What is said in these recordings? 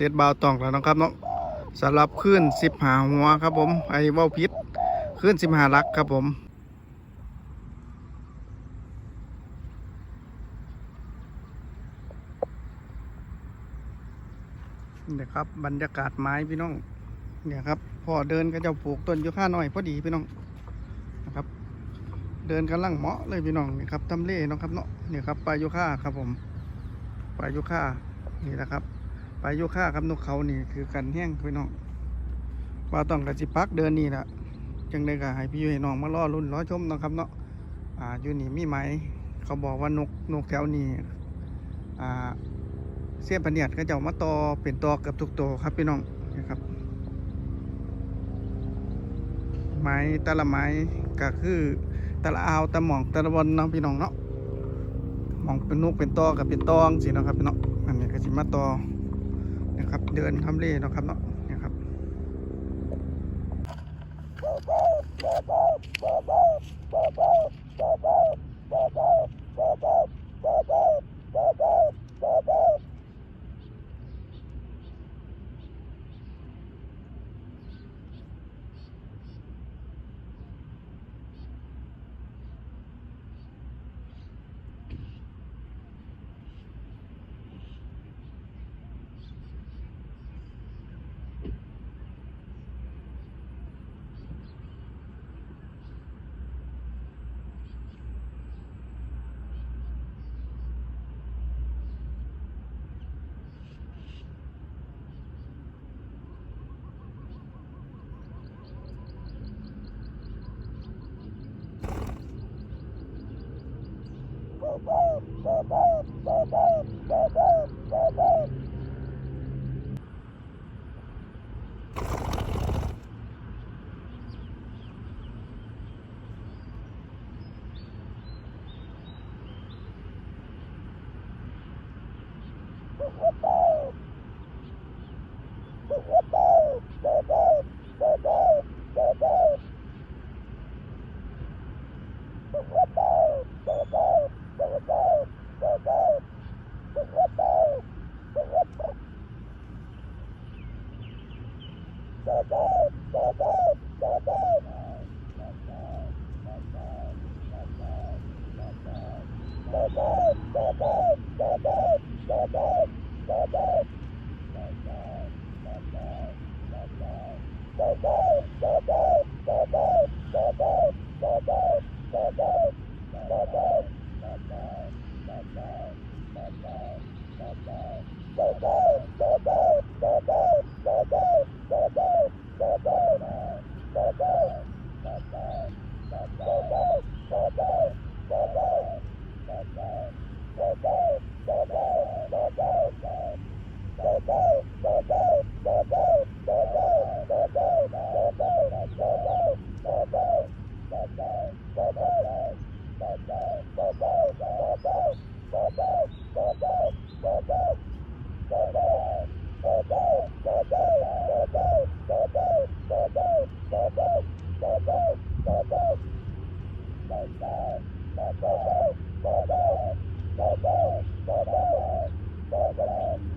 เจ็ดบาวตองแล้วนะครับเนาะสำหรับขึ้นสิบหาหัวครับผมไอ้ว้าพิษขึ้นสิบหาลักครับผมเนี่ยครับบรรยากาศไม้พี่น้องเนี่ยครับพอเดินก็จะปลูกต้นยูคาหน่อยพอดีพี่น้องนะครับ เดินกำลังเหมาะเลยพี่น้องนี่ครับทำเลเนาะครับเนาะเนี่ยครับปลายูคาครับผมปลายูคานี่แหละครับ ปลายูคาครับนกเขานี่คือกันแห้งพี่น้องว่าต้องกระจิพักเดินนี่แหละจังได้ก็ให้พี่ให้น้องมาล่อรุ่นล้อชมนะครับเนาะอ่าอยู่นี่มีไหม เขาบอกว่านกนกแถวนี้อ่าเสี้ยนพะเนียดก็จะเอามาตอเป็นตอเกือบทุกตัวครับพี่น้องนะครับไม้แต่ละไม้ก็คือแต่ละอาวแต่หมองแต่ละบนเนาะพี่น้องเนาะหมองเป็นนกเป็นตอกับเป็นตองสินะครับพี่น้องอันนี้ก็สิมาตอ นะครับ เดินทำเล่นะครับเนาะเนี่ยครับ What the? Bye-bye.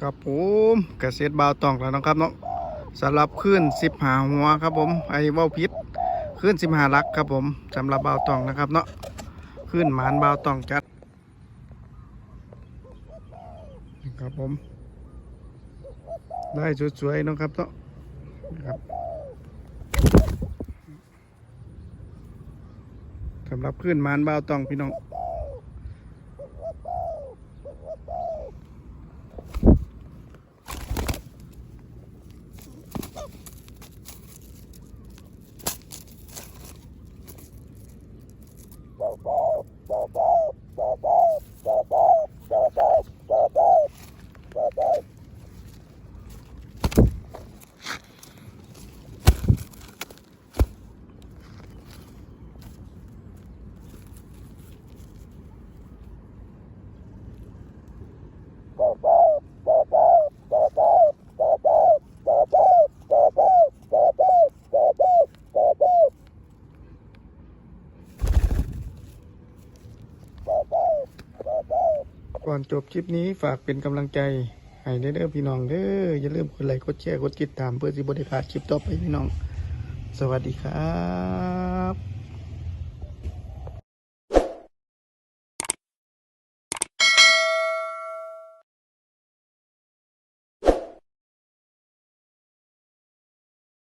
ครับผมเกษตรบาวตองแล้วนะครับเนาะสำหรับขึ้นสิบหาหัวครับผมไอ้ว้าพิษขึ้นสิบหาลักครับผมสำหรับบาวตองนะครับเนาะขึ้นหมานบาวตองจัดครับผม ได้สวยๆเนาะครับเนาะนะครับสำหรับขึ้นมานบ่าวตองพี่น้อง ก่อนจบคลิปนี้ฝากเป็นกำลังใจให้เด้อพี่น้องเด้ออย่าลืมกดไลค์กดแชร์กดติดตามเพื่อสิบริพาคลิปต่อไปพี่น้อง สวัสดีครับ